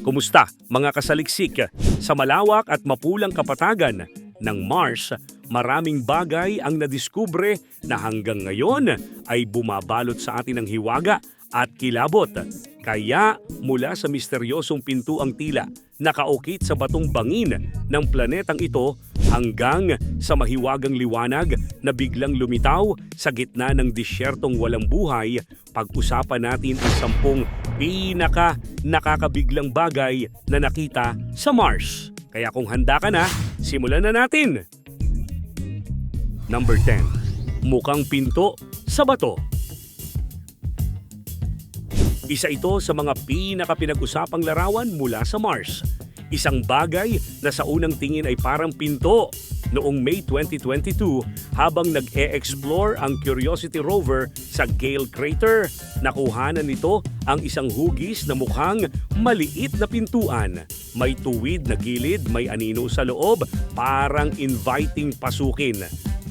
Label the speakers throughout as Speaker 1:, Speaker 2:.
Speaker 1: Kumusta mga kasaliksik? Sa malawak at mapulang kapatagan ng Mars, maraming bagay ang nadiskubre na hanggang ngayon ay bumabalot sa atin ng hiwaga at kilabot. Kaya mula sa misteryosong pintuang tila nakaukit sa batong bangin ng planetang ito hanggang sa mahiwagang liwanag na biglang lumitaw sa gitna ng disyertong walang buhay, pag-usapan natin ang sampung pinaka nakakabiglang bagay na nakita sa Mars. Kaya kung handa ka na, simulan na natin! Number 10. Mukhang pinto sa bato. Isa ito sa mga pinakapinag-usapang larawan mula sa Mars. Isang bagay na sa unang tingin ay parang pinto. Noong May 2022, habang nag-e-explore ang Curiosity rover sa Gale Crater, nakuhanan nito ang isang hugis na mukhang maliit na pintuan. May tuwid na gilid, may anino sa loob, parang inviting pasukin.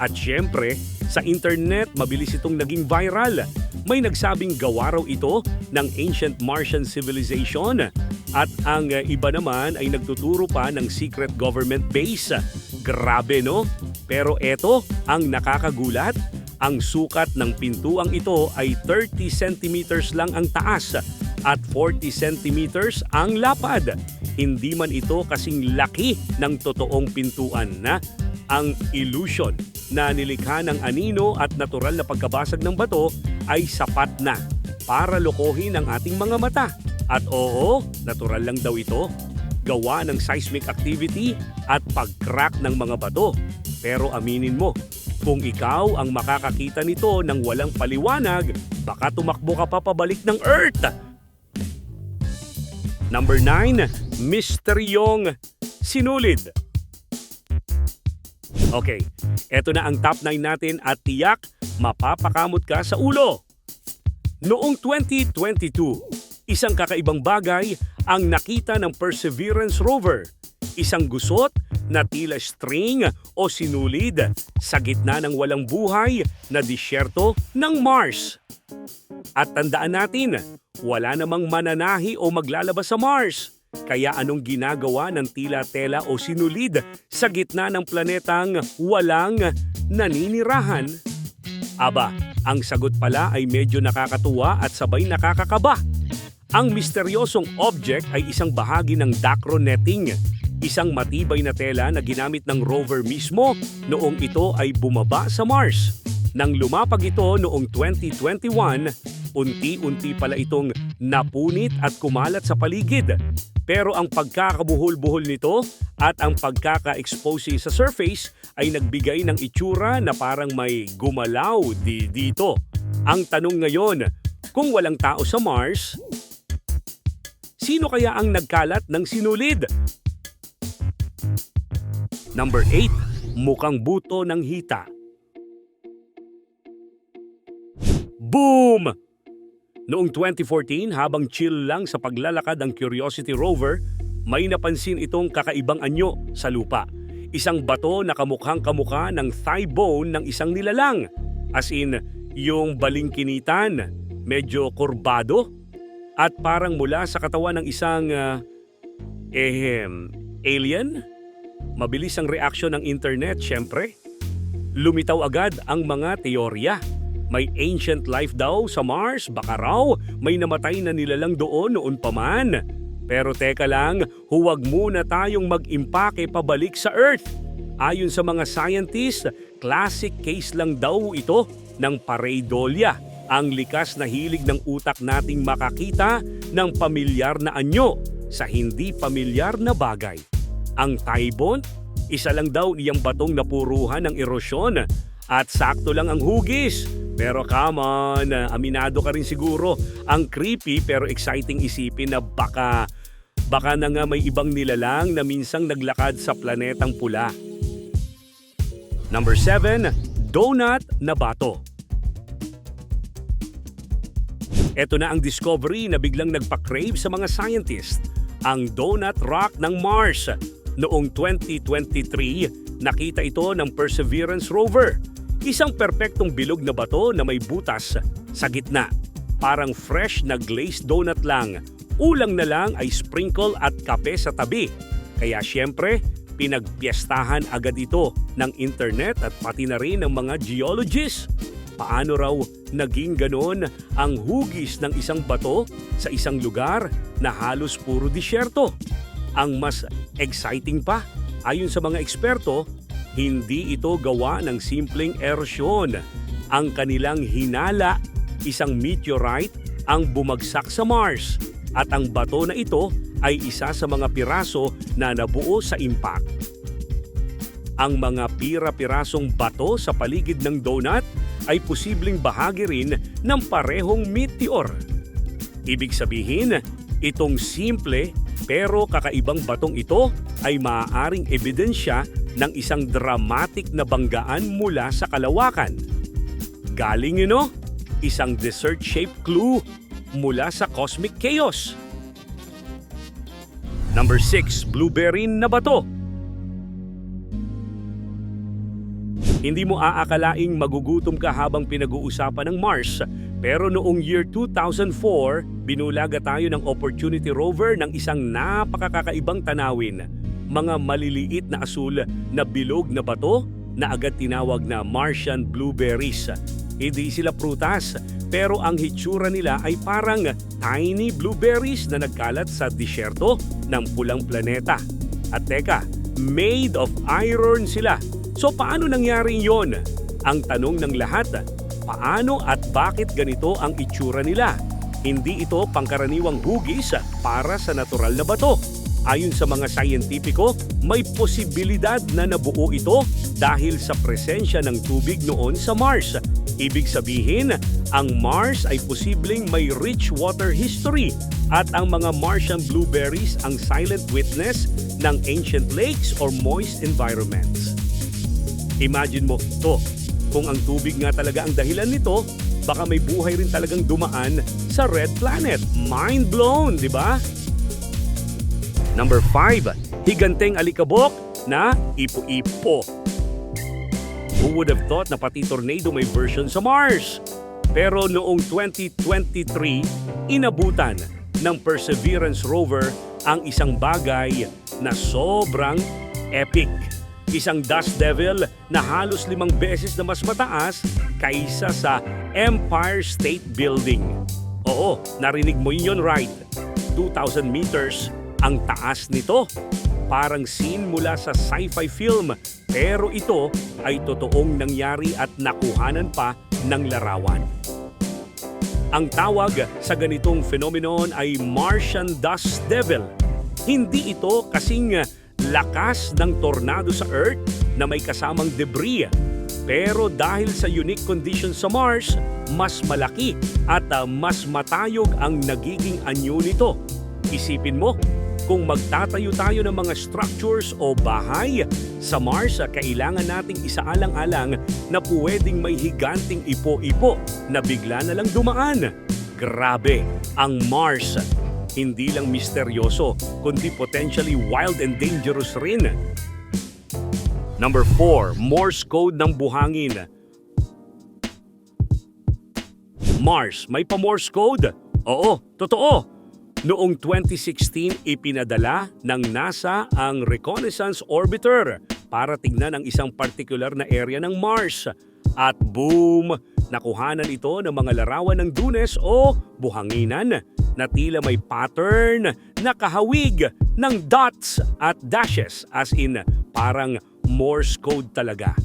Speaker 1: At syempre, sa internet, mabilis itong naging viral. May nagsabing gawa raw ito ng ancient Martian civilization at ang uh, iba naman ay nagtuturo pa ng secret government base. Grabe no? Pero eto ang nakakagulat. Ang sukat ng pintuang ito ay 30 centimeters lang ang taas at 40 centimeters ang lapad. Hindi man ito kasing laki ng totoong pintuan na ang illusion na nilikha ng anino at natural na pagkabasag ng bato ay sapat na para lokohin ang ating mga mata. At oo, natural lang daw ito. Gawa ng seismic activity at pag-crack ng mga bato. Pero aminin mo, kung ikaw ang makakakita nito ng walang paliwanag, baka tumakbo ka pa pabalik ng Earth. Number 9, Misteryong Sinulid. Okay, eto na ang top 9 natin at tiyak mapapakamot ka sa ulo. Noong 2022, isang kakaibang bagay ang nakita ng Perseverance rover. Isang gusot na tila string o sinulid sa gitna ng walang buhay na disyerto ng Mars. At tandaan natin, wala namang mananahi o maglalabas sa Mars. Kaya anong ginagawa ng tila tela o sinulid sa gitna ng planetang walang naninirahan? Aba, ang sagot pala ay medyo nakakatuwa at sabay nakakakaba. Ang misteryosong object ay isang bahagi ng Dacro netting, isang matibay na tela na ginamit ng rover mismo noong ito ay bumaba sa Mars. Nang lumapag ito noong 2021, unti-unti pala itong napunit at kumalat sa paligid. Pero ang pagkakabuhol-buhol nito at ang pagkaka-expose sa surface ay nagbigay ng itsura na parang may gumalaw di dito. Ang tanong ngayon, kung walang tao sa Mars, sino kaya ang nagkalat ng sinulid? Number 8, mukhang buto ng hita. Boom! Noong 2014, habang chill lang sa paglalakad ang Curiosity rover, may napansin itong kakaibang anyo sa lupa. Isang bato na kamukhang kamukha ng thigh bone ng isang nilalang. As in, yung balingkinitan, medyo kurbado at parang mula sa katawan ng isang uh, ehem, alien. Mabilis ang reaksyon ng internet, syempre. Lumitaw agad ang mga teorya may ancient life daw sa Mars, baka raw may namatay na nilalang doon noon pa man. Pero teka lang, huwag muna tayong mag-impake pabalik sa Earth. Ayon sa mga scientists, classic case lang daw ito ng pareidolia, ang likas na hilig ng utak nating makakita ng pamilyar na anyo sa hindi pamilyar na bagay. Ang Taibon, isa lang daw niyang batong napuruhan ng erosyon at sakto lang ang hugis. Pero come on, aminado ka rin siguro. Ang creepy pero exciting isipin na baka baka na nga may ibang nilalang na minsang naglakad sa planetang pula. Number 7, donut na bato. Ito na ang discovery na biglang nagpa-crave sa mga scientist. Ang donut rock ng Mars. Noong 2023, nakita ito ng Perseverance rover Isang perpektong bilog na bato na may butas sa gitna. Parang fresh na glazed donut lang. ulang na lang ay sprinkle at kape sa tabi. Kaya siyempre, pinagpiestahan agad ito ng internet at pati na rin ng mga geologists. Paano raw naging ganon ang hugis ng isang bato sa isang lugar na halos puro disyerto? Ang mas exciting pa, ayon sa mga eksperto, hindi ito gawa ng simpleng erosyon. Ang kanilang hinala, isang meteorite ang bumagsak sa Mars at ang bato na ito ay isa sa mga piraso na nabuo sa impact. Ang mga pira-pirasong bato sa paligid ng donut ay posibleng bahagi rin ng parehong meteor. Ibig sabihin, itong simple pero kakaibang batong ito ay maaaring ebidensya ng isang dramatic na banggaan mula sa kalawakan. Galing ino, isang desert-shaped clue mula sa cosmic chaos. Number 6, blueberry na bato. Hindi mo aakalaing magugutom ka habang pinag-uusapan ng Mars. Pero noong year 2004, binulaga tayo ng Opportunity Rover ng isang napakakaibang tanawin. Mga maliliit na asul na bilog na bato na agad tinawag na Martian blueberries. Hindi sila prutas, pero ang hitsura nila ay parang tiny blueberries na nagkalat sa disyerto ng pulang planeta. At teka, made of iron sila. So paano nangyari yon? Ang tanong ng lahat, paano at bakit ganito ang itsura nila? Hindi ito pangkaraniwang hugis para sa natural na bato. Ayon sa mga scientifico, may posibilidad na nabuo ito dahil sa presensya ng tubig noon sa Mars. Ibig sabihin, ang Mars ay posibleng may rich water history at ang mga Martian blueberries ang silent witness ng ancient lakes or moist environments. Imagine mo to, kung ang tubig nga talaga ang dahilan nito, baka may buhay rin talagang dumaan sa Red Planet. Mind blown, di ba? Number 5, higanteng alikabok na ipo-ipo. Who would have thought na pati tornado may version sa Mars? Pero noong 2023, inabutan ng Perseverance rover ang isang bagay na sobrang epic. Isang dust devil na halos limang beses na mas mataas kaysa sa Empire State Building. Oo, narinig mo yun right. 2,000 meters ang taas nito. Parang scene mula sa sci-fi film pero ito ay totoong nangyari at nakuhanan pa ng larawan. Ang tawag sa ganitong phenomenon ay Martian Dust Devil. Hindi ito kasing lakas ng tornado sa Earth na may kasamang debris. Pero dahil sa unique conditions sa Mars, mas malaki at uh, mas matayog ang nagiging anyo nito. Isipin mo, kung magtatayo tayo ng mga structures o bahay sa Mars, kailangan nating isaalang-alang na pwedeng may higanting ipo-ipo na bigla na lang dumaan. Grabe, ang Mars hindi lang misteryoso, kundi potentially wild and dangerous rin. Number 4, Morse code ng buhangin. Mars, may pa Morse code? Oo, totoo. Noong 2016, ipinadala ng NASA ang Reconnaissance Orbiter para tignan ang isang partikular na area ng Mars. At boom! Nakuhanan ito ng mga larawan ng dunes o buhanginan na tila may pattern na kahawig ng dots at dashes as in parang Morse code talaga.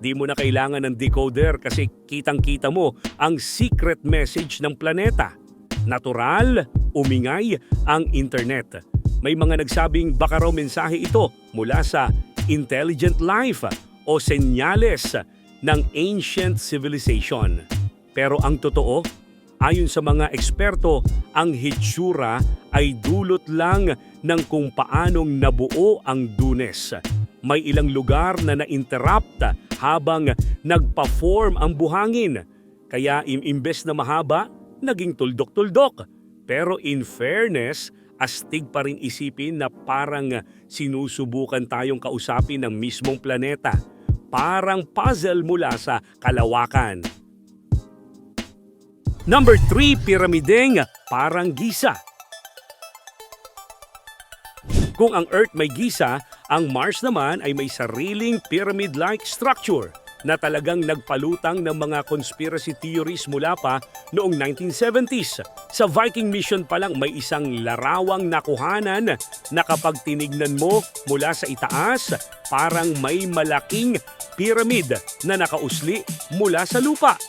Speaker 1: Di mo na kailangan ng decoder kasi kitang-kita mo ang secret message ng planeta. Natural, umingay ang internet. May mga nagsabing baka raw mensahe ito mula sa intelligent life o senyales ng ancient civilization. Pero ang totoo, ayon sa mga eksperto, ang hitsura ay dulot lang ng kung paanong nabuo ang dunes. May ilang lugar na na-interrupt habang nagpa-form ang buhangin. Kaya im- imbes na mahaba, naging tuldok-tuldok. Pero in fairness, astig pa rin isipin na parang sinusubukan tayong kausapin ng mismong planeta. Parang puzzle mula sa kalawakan. Number 3, piramideng parang gisa. Kung ang Earth may gisa, ang Mars naman ay may sariling pyramid-like structure na talagang nagpalutang ng mga conspiracy theories mula pa noong 1970s. Sa Viking mission pa lang may isang larawang nakuhanan na kapag tinignan mo mula sa itaas, parang may malaking pyramid na nakausli mula sa lupa.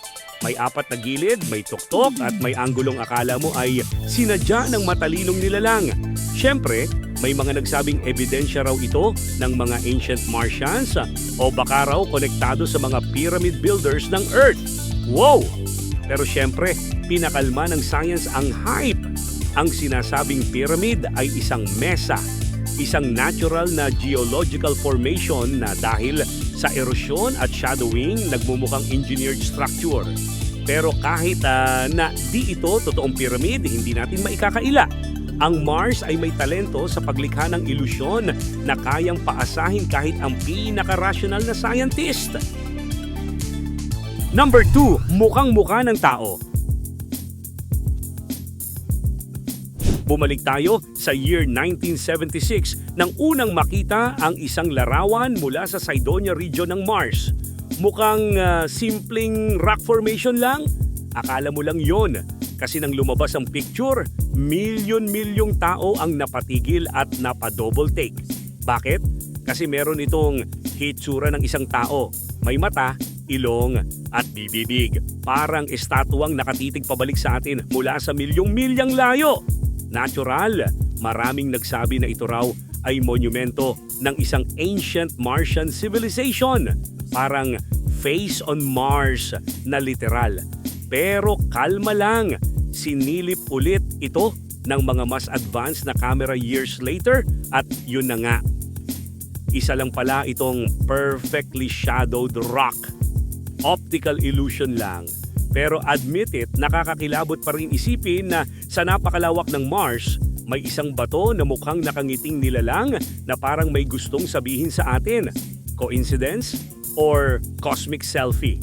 Speaker 1: May apat na gilid, may tuktok at may anggulong akala mo ay sinadya ng matalinong nilalang. Siyempre, may mga nagsabing ebidensya raw ito ng mga ancient Martians o baka raw konektado sa mga pyramid builders ng Earth. Wow! Pero siyempre, pinakalma ng science ang hype. Ang sinasabing pyramid ay isang mesa, isang natural na geological formation na dahil sa erosyon at shadowing nagmumukhang engineered structure. Pero kahit ah, na di ito totoong pyramid, hindi natin maikakaila. Ang Mars ay may talento sa paglikha ng ilusyon na kayang paasahin kahit ang pinaka-rational na scientist. Number 2, mukhang mukha ng tao. Bumalik tayo sa year 1976 nang unang makita ang isang larawan mula sa Cydonia region ng Mars. Mukhang ah, simpleng rock formation lang. Akala mo lang yon. Kasi nang lumabas ang picture, milyon-milyong tao ang napatigil at napadouble take. Bakit? Kasi meron itong hitsura ng isang tao. May mata, ilong at bibibig. Parang estatuang nakatitig pabalik sa atin mula sa milyong-milyang layo. Natural, maraming nagsabi na ito raw ay monumento ng isang ancient Martian civilization. Parang face on Mars na literal. Pero kalma lang, sinilip ulit ito ng mga mas advanced na camera years later at yun na nga. Isa lang pala itong perfectly shadowed rock. Optical illusion lang. Pero admit it, nakakakilabot pa rin isipin na sa napakalawak ng Mars, may isang bato na mukhang nakangiting nilalang na parang may gustong sabihin sa atin. Coincidence or cosmic selfie?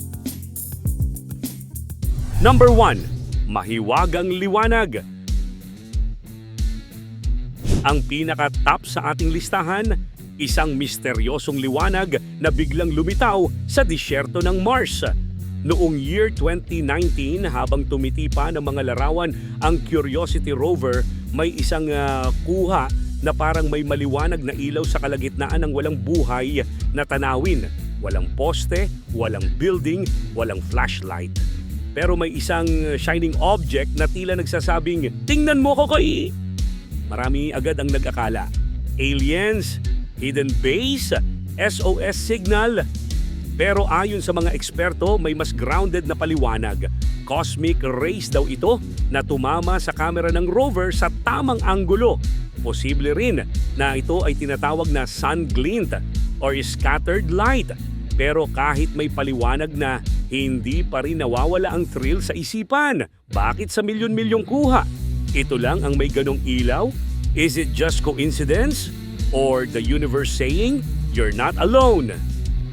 Speaker 1: Number 1. Mahiwagang liwanag. Ang pinaka-top sa ating listahan, isang misteryosong liwanag na biglang lumitaw sa disyerto ng Mars. Noong year 2019, habang tumiti pa ng mga larawan ang Curiosity rover, may isang ah, kuha na parang may maliwanag na ilaw sa kalagitnaan ng walang buhay na tanawin. Walang poste, walang building, walang flashlight. Pero may isang shining object na tila nagsasabing, Tingnan mo ko kay... Marami agad ang nag-akala. Aliens, hidden base, SOS signal. Pero ayon sa mga eksperto, may mas grounded na paliwanag. Cosmic rays daw ito na tumama sa kamera ng rover sa tamang anggulo. Posible rin na ito ay tinatawag na sun glint or scattered light. Pero kahit may paliwanag na, hindi pa rin nawawala ang thrill sa isipan. Bakit sa milyon-milyong kuha? Ito lang ang may ganong ilaw? Is it just coincidence? Or the universe saying, you're not alone?